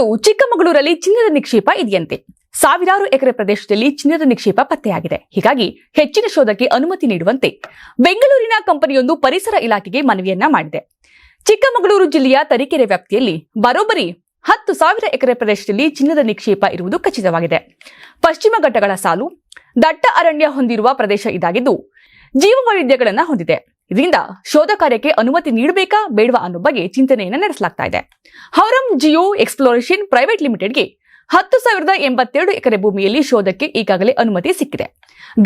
ಅದರಲ್ಲೂ ಚಿಕ್ಕಮಗಳೂರಲ್ಲಿ ಚಿನ್ನದ ನಿಕ್ಷೇಪ ಇದೆಯಂತೆ. ಸಾವಿರಾರು ಎಕರೆ ಪ್ರದೇಶದಲ್ಲಿ ಚಿನ್ನದ ನಿಕ್ಷೇಪ ಪತ್ತೆಯಾಗಿದೆ. ಹೀಗಾಗಿ ಹೆಚ್ಚಿನ ಶೋಧಕ್ಕೆ ಅನುಮತಿ ನೀಡುವಂತೆ ಬೆಂಗಳೂರಿನ ಕಂಪನಿಯೊಂದು ಪರಿಸರ ಇಲಾಖೆಗೆ ಮನವಿಯನ್ನ ಮಾಡಿದೆ. ಚಿಕ್ಕಮಗಳೂರು ಜಿಲ್ಲೆಯ ತರೀಕೆರೆ ವ್ಯಾಪ್ತಿಯಲ್ಲಿ ಬರೋಬ್ಬರಿ ಹತ್ತು ಸಾವಿರ ಎಕರೆ ಪ್ರದೇಶದಲ್ಲಿ ಚಿನ್ನದ ನಿಕ್ಷೇಪ ಇರುವುದು ಖಚಿತವಾಗಿದೆ. ಪಶ್ಚಿಮ ಘಟ್ಟಗಳ ಸಾಲು, ದಟ್ಟ ಅರಣ್ಯ ಹೊಂದಿರುವ ಪ್ರದೇಶ ಇದಾಗಿದ್ದು ಜೀವವೈವಿಧ್ಯಗಳನ್ನು ಹೊಂದಿದೆ. ಇದರಿಂದ ಶೋಧ ಕಾರ್ಯಕ್ಕೆ ಅನುಮತಿ ನೀಡಬೇಕಾ ಬೇಡವಾ ಅನ್ನೋ ಬಗ್ಗೆ ಚಿಂತನೆಯನ್ನು ನಡೆಸಲಾಗ್ತಾ ಇದೆ. ಹೌರಂ ಜಿಯೋ ಎಕ್ಸ್ಪ್ಲೋರೇಷನ್ ಪ್ರೈವೇಟ್ ಲಿಮಿಟೆಡ್ಗೆ ಹತ್ತು ಸಾವಿರದ ಎಂಬತ್ತೆರಡು ಎಕರೆ ಭೂಮಿಯಲ್ಲಿ ಶೋಧಕ್ಕೆ ಈಗಾಗಲೇ ಅನುಮತಿ ಸಿಕ್ಕಿದೆ.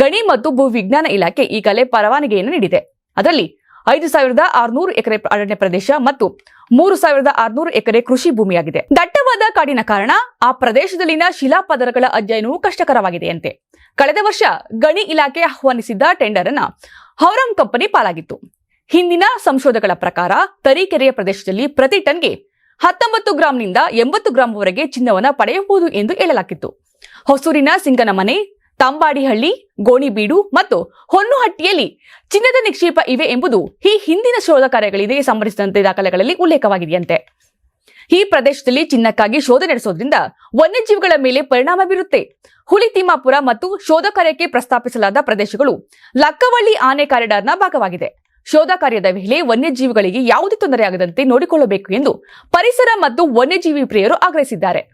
ಗಣಿ ಮತ್ತು ಭೂವಿಜ್ಞಾನ ಇಲಾಖೆ ಈಗಾಗಲೇ ಪರವಾನಗಿಯನ್ನು ನೀಡಿದೆ. ಅದರಲ್ಲಿ ಐದು ಸಾವಿರದ ಆರುನೂರು ಎಕರೆ ಅರಣ್ಯ ಪ್ರದೇಶ ಮತ್ತು ಮೂರು ಸಾವಿರದ ಆರುನೂರು ಎಕರೆ ಕೃಷಿ ಭೂಮಿಯಾಗಿದೆ. ದಟ್ಟವಾದ ಕಾಡಿನ ಕಾರಣ ಆ ಪ್ರದೇಶದಲ್ಲಿನ ಶಿಲಾಪದರಗಳ ಅಧ್ಯಯನವು ಕಷ್ಟಕರವಾಗಿದೆಯಂತೆ. ಕಳೆದ ವರ್ಷ ಗಣಿ ಇಲಾಖೆ ಆಹ್ವಾನಿಸಿದ್ದ ಟೆಂಡರ್ ಅನ್ನ ಹೌರಂ ಕಂಪನಿ ಪಾಲಾಗಿತ್ತು. ಹಿಂದಿನ ಸಂಶೋಧಕಗಳ ಪ್ರಕಾರ ತರೀಕೆರೆಯ ಪ್ರದೇಶದಲ್ಲಿ ಪ್ರತಿ ಟನ್ಗೆ ಹತ್ತೊಂಬತ್ತು ಗ್ರಾಂನಿಂದ ಎಂಬತ್ತು ಗ್ರಾಂವರೆಗೆ ಚಿನ್ನವನ್ನು ಪಡೆಯಬಹುದು ಎಂದು ಹೇಳಲಾಗಿತ್ತು. ಹೊಸೂರಿನ ಸಿಂಗನಮನೆ, ತಾಂಬಾಡಿಹಳ್ಳಿ, ಗೋಣಿಬೀಡು ಮತ್ತು ಹೊನ್ನುಹಟ್ಟಿಯಲ್ಲಿ ಚಿನ್ನದ ನಿಕ್ಷೇಪ ಇವೆ ಎಂಬುದು ಈ ಹಿಂದಿನ ಶೋಧ ಕಾರ್ಯಗಳಿಗೆ ಸಂಬಂಧಿಸಿದಂತೆ ದಾಖಲೆಗಳಲ್ಲಿ ಉಲ್ಲೇಖವಾಗಿದೆಯಂತೆ. ಈ ಪ್ರದೇಶದಲ್ಲಿ ಚಿನ್ನಕ್ಕಾಗಿ ಶೋಧ ನಡೆಸೋದ್ರಿಂದ ವನ್ಯಜೀವಿಗಳ ಮೇಲೆ ಪರಿಣಾಮ ಬೀರುತ್ತೆ. ಹುಲಿ ತಿಮ್ಮಾಪುರ ಮತ್ತು ಶೋಧ ಕಾರ್ಯಕ್ಕೆ ಪ್ರಸ್ತಾಪಿಸಲಾದ ಪ್ರದೇಶಗಳು ಲಕ್ಕವಳ್ಳಿ ಆನೆ ಕಾರಿಡಾರ್ನ ಭಾಗವಾಗಿದೆ. ಶೋಧ ಕಾರ್ಯದ ವೇಳೆ ವನ್ಯಜೀವಿಗಳಿಗೆ ಯಾವುದೇ ತೊಂದರೆಯಾಗದಂತೆ ನೋಡಿಕೊಳ್ಳಬೇಕು ಎಂದು ಪರಿಸರ ಮತ್ತು ವನ್ಯಜೀವಿ ಪ್ರಿಯರು ಆಗ್ರಹಿಸಿದ್ದಾರೆ.